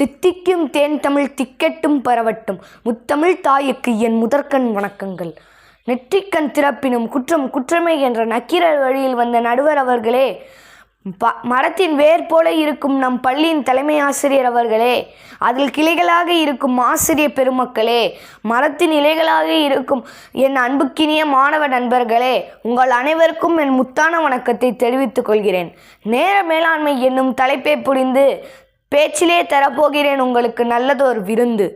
தித்திக்கும் தேன் தமிழ் திக்கெட்டும் பரவட்டும். முத்தமிழ் தாய்க்கு என் முதற்கண் வணக்கங்கள். நெற்றிக்கண் திறப்பினும் குற்றம் குற்றமே என்ற நக்கீரர் வழியில் வந்த நடுவர் அவர்களே ப மரத்தின் வேர் போல இருக்கும் நம் பள்ளியின் தலைமை ஆசிரியர் அவர்களே அதில் கிளைகளாக இருக்கும் ஆசிரியர் பெருமக்களே மரத்தின் இலைகளாக இருக்கும் என் அன்புக்கினிய மாணவ நண்பர்களே உங்கள் அனைவருக்கும் என் முத்தான வணக்கத்தை தெரிவித்துக் கொள்கிறேன். நேர மேலாண்மை என்னும் தலைப்பை புரிந்து பேச்சிலே தரப்போகிறேன் உங்களுக்கு நல்லதொரு விருந்து.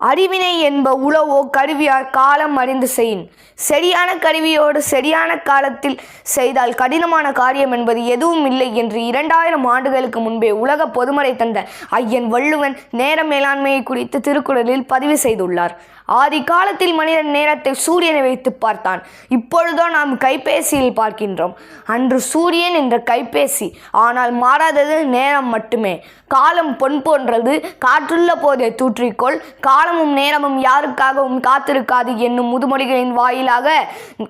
அறிவினை என்ப உளவோ கருவியால் காலம் அறிந்து செயின். சரியான கருவியோடு சரியான காலத்தில் செய்தால் கடினமான காரியம் என்பது எதுவும் இல்லை என்று இரண்டாயிரம் ஆண்டுகளுக்கு முன்பே உலக பொதுமறை தந்த ஐயன் வள்ளுவன் நேர மேலாண்மையை குறித்து திருக்குறளில் பதிவு செய்துள்ளார். ஆதி காலத்தில் மனிதன் நேரத்தை சூரியனை வைத்து பார்த்தான். இப்பொழுதோ நாம் கைபேசியில் பார்க்கின்றோம். அன்று சூரியன் என்ற கைபேசி. ஆனால் மாறாதது நேரம் மட்டுமே. காலம் பொன் போன்றது. காற்றுள்ள போதே தூற்றிக்கொள். கால காலமும் நேரமும் யாருக்காகவும் காத்திருக்காது என்னும் முதுமொழிகளின் வாயிலாக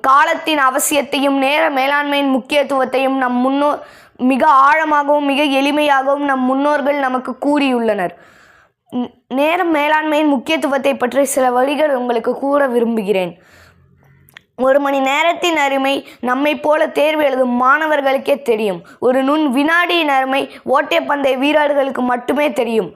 காலத்தின் அவசியத்தையும் நேர மேலாண்மையின் முக்கியத்துவத்தையும் நம் முன்னோர் மிக ஆழமாகவும் மிக எளிமையாகவும் நம் முன்னோர்கள் நமக்கு கூறியுள்ளனர். நேரம் மேலாண்மையின் முக்கியத்துவத்தை பற்றி சில வழிகள் உங்களுக்கு கூற விரும்புகிறேன். ஒரு மணி நேரத்தின் அருமை நம்மை போல தேர்வு எழுதும் மாணவர்களுக்கே தெரியும். ஒரு நுண் வினாடியின் அருமை ஓட்டப்பந்தய வீரர்களுக்கு மட்டுமே தெரியும்.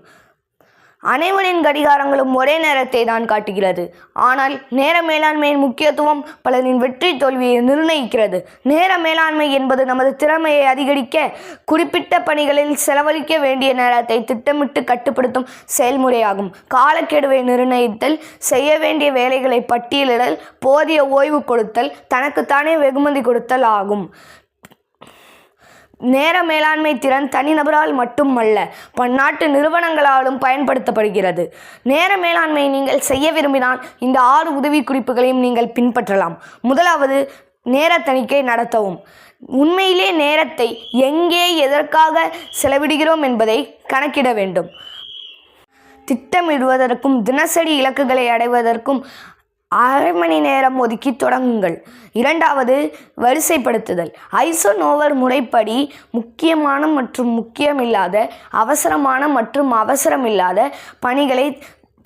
அனைவரின் கடிகாரங்களும் ஒரே நேரத்தை தான் காட்டுகிறது. ஆனால் நேர மேலாண்மையின் முக்கியத்துவம் பலரின் வெற்றி தோல்வியை நிர்ணயிக்கிறது. நேர மேலாண்மை என்பது நமது திறமையை அதிகரிக்க குறிப்பிட்ட பணிகளில் செலவழிக்க வேண்டிய நேரத்தை திட்டமிட்டு கட்டுப்படுத்தும் செயல்முறையாகும். காலக்கெடுவை நிர்ணயித்தல் செய்ய வேண்டிய வேலைகளை பட்டியலிடல் போதிய ஓய்வு கொடுத்தல் தனக்குத்தானே வெகுமதி கொடுத்தல் ஆகும். நேர மேலாண்மை திறன் தனிநபரால் மட்டுமல்ல பன்னாட்டு நிறுவனங்களாலும் பயன்படுத்தப்படுகிறது. நேர மேலாண்மை நீங்கள் செய்ய விரும்பினால் இந்த ஆறு உதவிக்குறிப்புகளையும் நீங்கள் பின்பற்றலாம். முதலாவது நேர தணிக்கை நடத்தவும். உண்மையிலே நேரத்தை எங்கே எதற்காக செலவிடுகிறோம் என்பதை கணக்கிட வேண்டும். திட்டமிடுவதற்கும் தினசரி இலக்குகளை அடைவதற்கும் அரை மணி நேரம் ஒதுக்கி தொடங்குங்கள். இரண்டாவது வரிசைப்படுத்துதல். ஐசோனோவர் முறைப்படி முக்கியமான மற்றும் முக்கியமில்லாத அவசரமான மற்றும் அவசரமில்லாத பணிகளை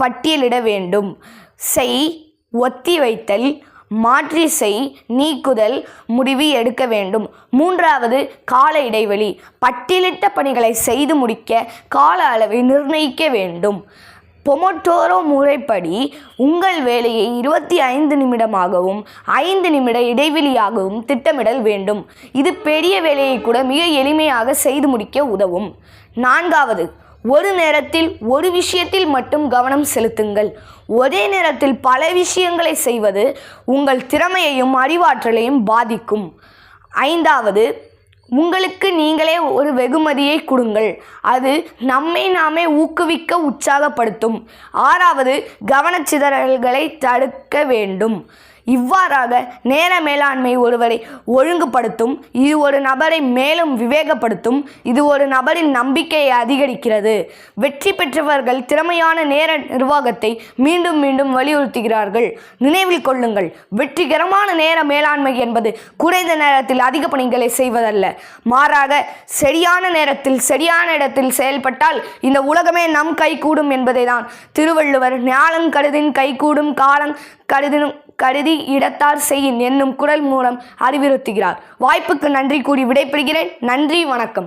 பட்டியலிட வேண்டும். செய் ஒத்தி வைத்தல் மாற்றி செய் நீக்குதல் முடிவு எடுக்க வேண்டும். மூன்றாவது கால இடைவெளி. பட்டியலிட்ட பணிகளை செய்து முடிக்க கால அளவை நிர்ணயிக்க வேண்டும். பொமோட்டோரோ முறைப்படி உங்கள் வேலையை இருபத்தி ஐந்து நிமிடமாகவும் ஐந்து நிமிட இடைவெளியாகவும் திட்டமிடல் வேண்டும். இது பெரிய வேலையை கூட மிக எளிமையாக செய்து முடிக்க உதவும். நான்காவது ஒரு நேரத்தில் ஒரு விஷயத்தில் மட்டும் கவனம் செலுத்துங்கள். ஒரே நேரத்தில் பல விஷயங்களை செய்வது உங்கள் திறமையையும் அறிவாற்றலையும் பாதிக்கும். ஐந்தாவது உங்களுக்கு நீங்களே ஒரு வெகுமதியை கொடுங்கள். அது நம்மை நாமே ஊக்குவிக்க உற்சாகப்படுத்தும். ஆறாவது கவனச்சிதறல்களை தடுக்க வேண்டும். இவ்வாறாக நேர மேலாண்மை ஒருவரை ஒழுங்குபடுத்தும் இது ஒரு நபரை மேலும் விவேகப்படுத்தும் இது ஒரு நபரின் நம்பிக்கையை அதிகரிக்கிறது. வெற்றி பெற்றவர்கள் திறமையான நேர நிர்வாகத்தை மீண்டும் மீண்டும் வலியுறுத்துகிறார்கள். நினைவில் கொள்ளுங்கள் வெற்றிகரமான நேர மேலாண்மை என்பது குறைந்த நேரத்தில் அதிக பணிகளை செய்வதல்ல. மாறாக சரியான நேரத்தில் சரியான இடத்தில் செயல்பட்டால் இந்த உலகமே நம் கைகூடும் என்பதை தான் திருவள்ளுவர் ஞானம் கருதின் கைகூடும் காலம் கருதினும் கருதி இடத்தார் செய்யின் என்னும் குரல் மூலம் அறிவுறுத்துகிறார். வாய்ப்புக்கு நன்றி கூறி விடைபெறுகிறேன். நன்றி வணக்கம்.